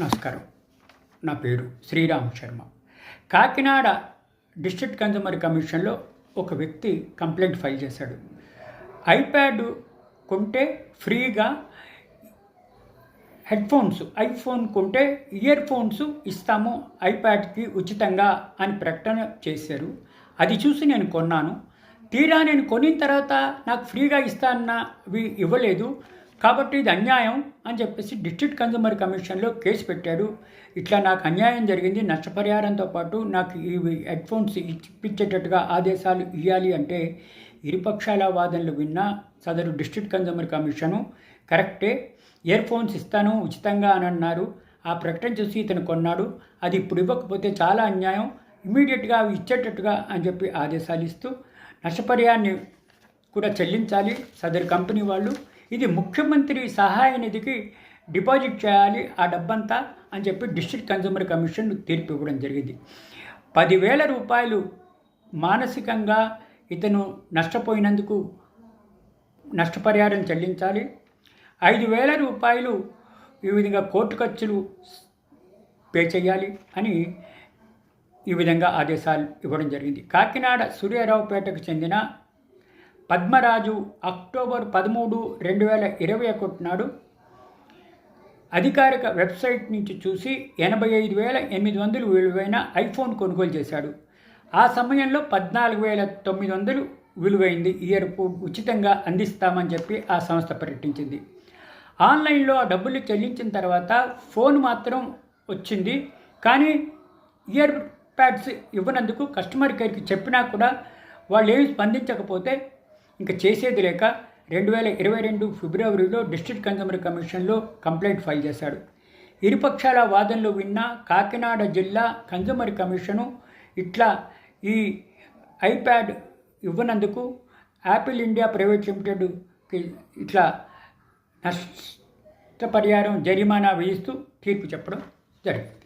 నమస్కారం. నా పేరు శ్రీరామ్ శర్మ. కాకినాడ డిస్ట్రిక్ట్ కన్జ్యూమర్ కమిషన్లో ఒక వ్యక్తి కంప్లైంట్ ఫైల్ చేశాడు. ఐప్యాడ్ కొంటే ఫ్రీగా హెడ్ ఫోన్స్ ఐఫోన్ కొంటే ఇయర్ ఫోన్స్ ఇస్తాము ఐప్యాడ్కి ఉచితంగా అని ప్రకటన చేశారు. అది చూసి నేను కొన్నాను. తీరా నేను కొనిన తర్వాత నాకు ఫ్రీగా ఇస్తానవి ఇవ్వలేదు. కాబట్టి ఇది అన్యాయం అని చెప్పేసి డిస్ట్రిక్ట్ కన్జ్యూమర్ కమిషన్లో కేసు పెట్టాడు ఇట్లా నాకు అన్యాయం జరిగింది నష్టపరిహారంతో పాటు నాకు ఇవి హెడ్ ఫోన్స్ ఇప్పించేటట్టుగా ఆదేశాలు ఇవ్వాలి అంటే ఇరుపక్షాల వాదనలు విన్న సదరు డిస్ట్రిక్ట్ కన్జ్యూమర్ కమిషను కరెక్టే ఇయర్ ఫోన్స్ ఇస్తాను ఉచితంగా అని అన్నారు. ఆ ప్రకటన చూసి ఇతను కొన్నాడు. అది ఇప్పుడు ఇవ్వకపోతే చాలా అన్యాయం. ఇమీడియట్గా అవి ఇచ్చేటట్టుగా అని చెప్పి ఆదేశాలు ఇస్తూ నష్టపరిహారాన్ని కూడా చెల్లించాలి సదరు కంపెనీ వాళ్ళు. ఇది ముఖ్యమంత్రి సహాయ నిధికి డిపాజిట్ చేయాలి ఆ డబ్బంతా అని చెప్పి డిస్ట్రిక్ట్ కన్జ్యూమర్ కమిషన్ తీర్పు ఇవ్వడం జరిగింది. పదివేల రూపాయలు మానసికంగా ఇతను నష్టపోయినందుకు నష్టపరిహారం చెల్లించాలి. ఐదు వేల రూపాయలు ఈ విధంగా కోర్టు ఖర్చులు పే చేయాలి అని ఈ విధంగా ఆదేశాలు ఇవ్వడం జరిగింది. కాకినాడ సూర్యారావుపేటకు చెందిన పద్మరాజు అక్టోబర్ పదమూడు రెండు వేల ఇరవై ఒకటి నాడు అధికారిక వెబ్సైట్ నుంచి చూసి ఎనభై ఐదు వేల ఎనిమిది వందలు విలువైన ఐఫోన్ కొనుగోలు చేశాడు. ఆ సమయంలో పద్నాలుగు వేల తొమ్మిది వందలు విలువైంది. ఇయర్ ఫోన్ ఉచితంగా అందిస్తామని చెప్పి ఆ సంస్థ ప్రకటించింది. ఆన్లైన్లో డబ్బులు చెల్లించిన తర్వాత ఫోన్ మాత్రం వచ్చింది. కానీ ఇయర్ ప్యాడ్స్ ఇవ్వనందుకు కస్టమర్ కేర్కి చెప్పినా కూడా వాళ్ళు ఏమి స్పందించకపోతే ఇంకా చేసేది లేక రెండు వేల ఇరవై రెండు ఫిబ్రవరిలో డిస్ట్రిక్ట్ కన్జ్యూమర్ కమిషన్లో కంప్లైంట్ ఫైల్ చేశాడు. ఇరుపక్షాల వాదనలు విన్న కాకినాడ జిల్లా కన్జ్యూమర్ కమిషను ఇట్లా ఈ ఐప్యాడ్ ఇవ్వనందుకు యాపిల్ ఇండియా ప్రైవేట్ లిమిటెడ్కి ఇట్లా నష్టపరిహారం జరిమానా వేయిస్తూ తీర్పు చెప్పడం జరిగింది.